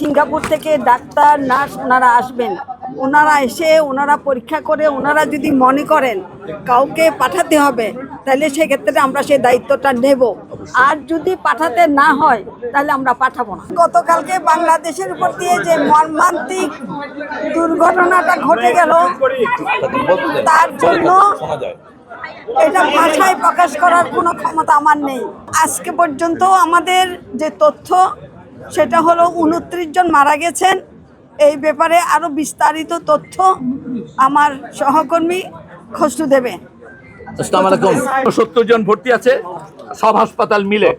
Singapore থেকে doctor, nurse ওনারা আসবেন। ওনারা এসে, ওনারা পরীক্ষা করে, ওনারা যদি মনে করেন কাউকে পাঠাতে হবে, তাহলে সেক্ষেত্রে আমরা সেই দায়িত্বটা নেব। আর যদি পাঠাতে না হয়, তাহলে আমরা পাঠাবো না। গতকালকে বাংলাদেশের উপর দিয়ে যে মর্মান্তিক দুর্ঘটনাটা ঘটে গেল, তার জন্য এটা ভাষায় প্রকাশ করার কোনো ক্ষমতা আমার নেই। আজকে পর্যন্ত আমাদের যে তথ্য সেটা হলো উনত্রিশ জন মারা গেছেন। এই ব্যাপারে আরও বিস্তারিত তথ্য আমার সহকর্মী খসরু দেবে। আসসালামু সত্তর জন ভর্তি আছে সব হাসপাতাল মিলে।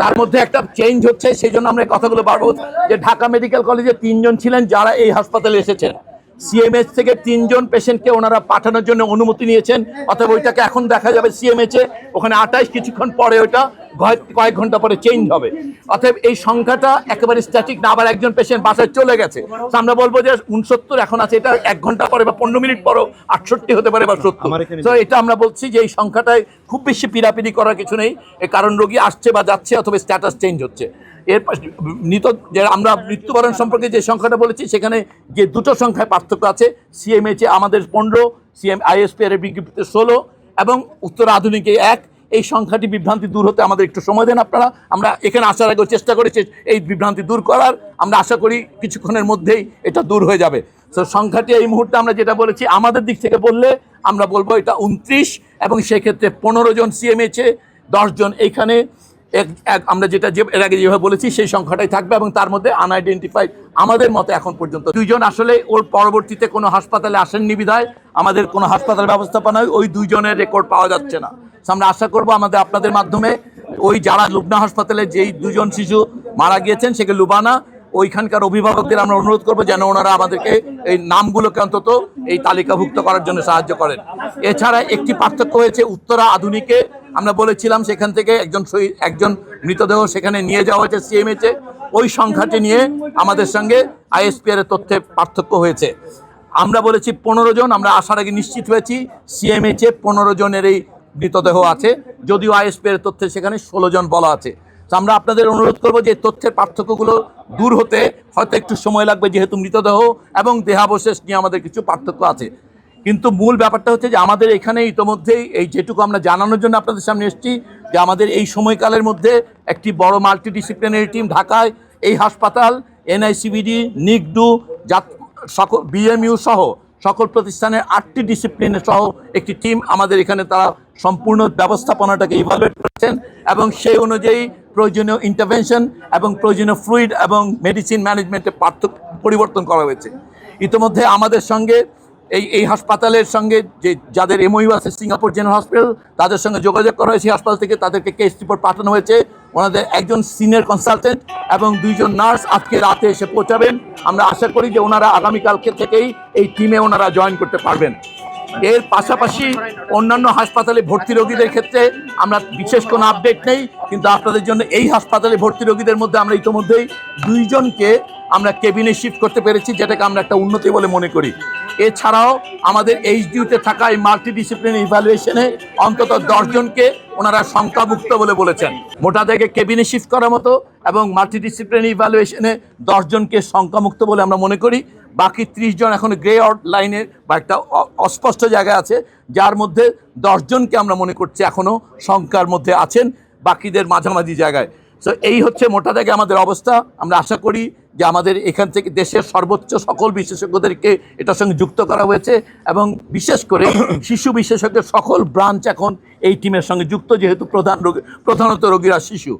তার মধ্যে একটা চেঞ্জ হচ্ছে সেই জন্য আমরা কথাগুলো বাড়বো যে ঢাকা মেডিকেল কলেজে তিনজন ছিলেন যারা এই হাসপাতালে এসেছেন। সিএমএইচ থেকে তিনজন পেশেন্টকে ওনারা পাঠানোর জন্য অনুমতি নিয়েছেন অথবা ওইটাকে এখন দেখা যাবে সিএমএইচে ওখানে আঠাইশ কিছুক্ষণ পরে ওইটা কয়েক- ঘণ্টা পরে চেঞ্জ হবে। অতএব এই সংখ্যাটা একেবারে স্ট্যাটিক না আবার একজন পেশেন্ট বাসায় চলে গেছে। তো আমরা বলব যে উনসত্তর এখন আছে এটা এক ঘণ্টা পরে বা পনেরো মিনিট পরও আটষট্টি হতে পারে বা সত্তর। তো এটা আমরা বলছি যে এই সংখ্যাটায় খুব বেশি পিরাপিরি করার কিছু নেই কারণ রোগী আসছে বা যাচ্ছে অথবা স্ট্যাটাস চেঞ্জ হচ্ছে। এর মৃত যে আমরা মৃত্যুবরণ সম্পর্কে যে সংখ্যাটা বলেছি, সেখানে যে দুটো সংখ্যায় পার্থক্য আছে সিএমএইচে আমাদের পনেরো সিএম আইএসপি এর বিজ্ঞপ্তিতে ষোলো, এবং উত্তর আধুনিকে এক। এই সংখ্যাটি বিভ্রান্তি দূর হতে আমাদের একটু সময় দেন আপনারা। আমরা এখানে আসার আগে চেষ্টা করেছি এই বিভ্রান্তি দূর করার। আমরা আশা করি কিছুক্ষণের মধ্যেই এটা দূর হয়ে যাবে। তো সংখ্যাটি এই মুহূর্তে আমরা যেটা বলেছি, আমাদের দিক থেকে বললে আমরা বলব এটা উনত্রিশ, এবং সেক্ষেত্রে পনেরো জন সিএমএইচে দশজন এইখানে আমরা যেটা যে, এর আগে যেভাবে বলেছি, সেই সংখ্যাটাই থাকবে এবং তার মধ্যে আনআইডেন্টিফাইড আমাদের মতে এখন পর্যন্ত। দুইজন আসলে ওর পরবর্তীতে কোনো হাসপাতালে আসেননি বিধায়, আমাদের কোনো হাসপাতাল ব্যবস্থাপনায় ওই দুইজনের রেকর্ড পাওয়া যাচ্ছে না। আমরা আশা করব আমাদের আপনাদের মাধ্যমে ওই যারা লুবনা হাসপাতালে যেই দুজন শিশু মারা গিয়েছেন, সেকে লুবানা, ওইখানকার অভিভাবকদের আমরা অনুরোধ করব যেন ওনারা আমাদেরকে এই নামগুলোকে অন্তত এই তালিকাভুক্ত করার জন্য সাহায্য করেন। এছাড়া একটি পার্থক্য হয়েছে, উত্তরা আধুনিকে আমরা বলেছিলাম সেখান থেকে একজন শহীদ, একজন মৃতদেহ সেখানে নিয়ে যাওয়া হয়েছে সিএমএচে ওই সংখ্যাটি নিয়ে আমাদের সঙ্গে আইএসপিআর এর তথ্যে পার্থক্য হয়েছে। আমরা বলেছি পনেরো জন, আমরা আসার আগে নিশ্চিত হয়েছি সিএমএচে পনেরো জনের এই মৃতদেহ আছে, যদিও আইএসপি এর তথ্যে সেখানে ষোলো জন বলা আছে। তো আমরা আপনাদের অনুরোধ করব যে তথ্যের পার্থক্যগুলো দূর হতে হয়তো একটু সময় লাগবে যেহেতু মৃতদেহ এবং দেহাবশেষ নিয়ে আমাদের কিছু পার্থক্য আছে। কিন্তু মূল ব্যাপারটা হচ্ছে যে আমাদের এখানে ইতোমধ্যেই এই যেটুকু আমরা জানানোর জন্য আপনাদের সামনে এসেছি, যে আমাদের এই সময়কালের মধ্যে একটি বড় মাল্টিডিসিপ্লিনারি টিম ঢাকায়, এই হাসপাতাল, এনআইসিবিডি নিকডু জাত, সকল, বিএমইউ সহ সকল প্রতিষ্ঠানের আটটি ডিসিপ্লিনের সহ একটি টিম আমাদের এখানে তারা সম্পূর্ণ ব্যবস্থাপনাটাকে ইভালুয়েট করেছেন এবং সেই অনুযায়ী প্রয়োজনীয় ইন্টারভেনশন এবং প্রয়োজনীয় ফ্লুইড এবং মেডিসিন ম্যানেজমেন্টের পার্থক্য, পরিবর্তন করা হয়েছে। ইতিমধ্যে আমাদের সঙ্গে এই এই হাসপাতালের সঙ্গে যে যাদের এমওইউ আছে সিঙ্গাপুর জেনারেল হসপিটাল তাদের সঙ্গে যোগাযোগ করা হয়েছে। হাসপাতাল থেকে তাদেরকে কেস রিপোর্ট পাঠানো হয়েছে। ওনাদের একজন সিনিয়র কনসালটেন্ট এবং দুইজন নার্স আজকে রাতে এসে পৌঁছাবেন। আমরা আশা করি যে ওনারা আগামীকালকে থেকেই এই টিমে ওনারা জয়েন করতে পারবেন। এর পাশাপাশি অন্যান্য হাসপাতালে ভর্তি রোগীদের ক্ষেত্রে আমরা বিশেষ কোনো আপডেট নেই, কিন্তু আপনাদের জন্য এই হাসপাতালে ভর্তি রোগীদের মধ্যে আমরা ইতোমধ্যেই দুইজনকে আমরা কেবিনে শিফট করতে পেরেছি, যেটাকে আমরা একটা উন্নতি বলে মনে করি। এছাড়াও আমাদের এইচডিউতে থাকা এই মাল্টি ডিসিপ্লিন ইভ্যালুয়েশনে অন্তত দশজনকে ওনারা সংখ্যাভুক্ত বলে বলেছেন। মোটা থেকে কেবিনে শিফট করার মতো এবং মাল্টি ডিসিপ্লিন ইভ্যালুয়েশনে দশজনকে সংখ্যামুক্ত বলে আমরা মনে করি। বাকি ত্রিশ জন এখন গ্রে আউট লাইনে বা একটা অস্পষ্ট জায়গায় আছে, যার মধ্যে দশজনকে আমরা মনে করছি এখনও সংখ্যার মধ্যে আছেন, বাকিদের মাঝামাঝি জায়গায়। সো এই হচ্ছে মোটা দাগে আমাদের অবস্থা। আমরা আশা করি যে আমাদের এখান থেকে দেশের সর্বোচ্চ সকল বিশেষজ্ঞদেরকে এটার সঙ্গে যুক্ত করা হয়েছে এবং বিশেষ করে শিশু বিশেষজ্ঞের সকল ব্রাঞ্চ এখন এই টিমের সঙ্গে যুক্ত, যেহেতু প্রধান রোগী, প্রধানত রোগীরা শিশু।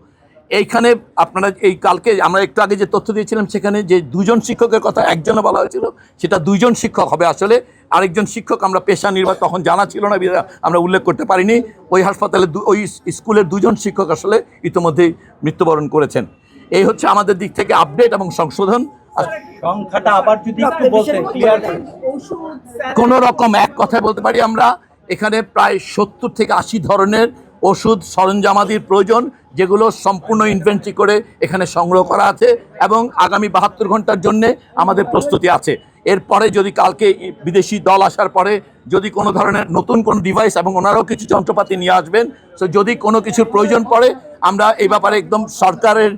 এইখানে আপনারা এই কালকে আমরা একটু আগে যে তথ্য দিয়েছিলাম, সেখানে যে দুজন শিক্ষকের কথা একজনে বলা হয়েছিল, সেটা দুইজন শিক্ষক হবে আসলে। আরেকজন শিক্ষক আমরা পেশা নির্বাহ তখন জানা ছিল না আমরা উল্লেখ করতে পারিনি। ওই হাসপাতালে দু- ওই স্কুলের দুজন শিক্ষক আসলে ইতিমধ্যেই মৃত্যুবরণ করেছেন। এই হচ্ছে আমাদের দিক থেকে আপডেট এবং সংশোধন। সংখ্যাটা আবার যদি একটু বলতেন ক্লিয়ার কোন রকম এক কথায় বলতে পারি আমরা এখানে প্রায় সত্তর থেকে আশি ধরনের ওষুধ সরঞ্জামাদির প্রয়োজন যেগুলো সম্পূর্ণ ইনভেন্ট্রি করে এখানে সংগ্রহ করা আছে এবং আগামী বাহাত্তর ঘণ্টার জন্যে আমাদের প্রস্তুতি আছে। এরপরে যদি কালকে বিদেশি দল আসার পরে যদি কোনো ধরনের নতুন কোনো ডিভাইস এবং ওনারাও কিছু যন্ত্রপাতি নিয়ে আসবেন তো যদি কোনো কিছুর প্রয়োজন পড়ে, আমরা এই ব্যাপারে একদম সরকারের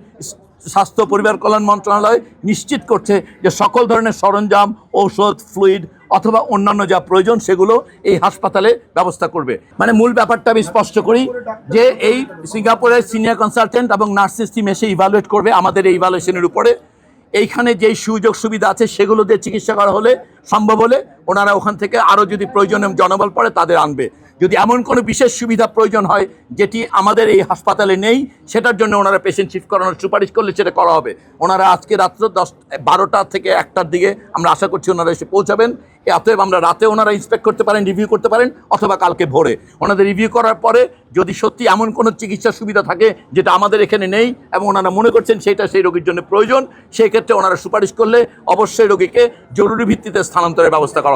স্বাস্থ্য পরিবার কল্যাণ মন্ত্রণালয় নিশ্চিত করছে যে সকল ধরনের সরঞ্জাম, ঔষধ ফ্লুইড অথবা অন্যান্য যা প্রয়োজন সেগুলো এই হাসপাতালে ব্যবস্থা করবে। মানে মূল ব্যাপারটা আমি স্পষ্ট করি যে এই সিঙ্গাপুরের সিনিয়র কনসালটেন্ট এবং নার্স সিস্টেম এসে ইভালুয়েট করবে আমাদের এই ইভালুয়েশনের উপরে। এইখানে যেই সুযোগ সুবিধা আছে সেগুলো দিয়ে চিকিৎসা করা হলে সম্ভব হলে ওনারা ওখান থেকে আরও যদি প্রয়োজনে জনবল পড়ে, তাদের আনবে। যদি এমন কোনো বিশেষ সুবিধা প্রয়োজন হয়, যেটি আমাদের এই হাসপাতালে নেই, সেটার জন্য ওনারা পেশেন্ট শিফট করানোর সুপারিশ করলে সেটা করা হবে। ওনারা আজকে রাত্র দশ, বারোটা থেকে একটার দিকে আমরা আশা করছি ওনারা এসে পৌঁছাবেন। অতএব আমরা রাতে ওনারা ইন্সপেক্ট করতে পারেন রিভিউ করতে পারেন, অথবা কালকে ভোরে। ওনাদের রিভিউ করার পরে যদি সত্যি এমন কোনো চিকিৎসা সুবিধা থাকে, যেটা আমাদের এখানে নেই এবং ওনারা মনে করছেন সেটা সেই রোগীর জন্য প্রয়োজন, সেই ক্ষেত্রে ওনারা সুপারিশ করলে অবশ্যই রোগীকে জরুরি ভিত্তিতে স্থানান্তরের ব্যবস্থা করা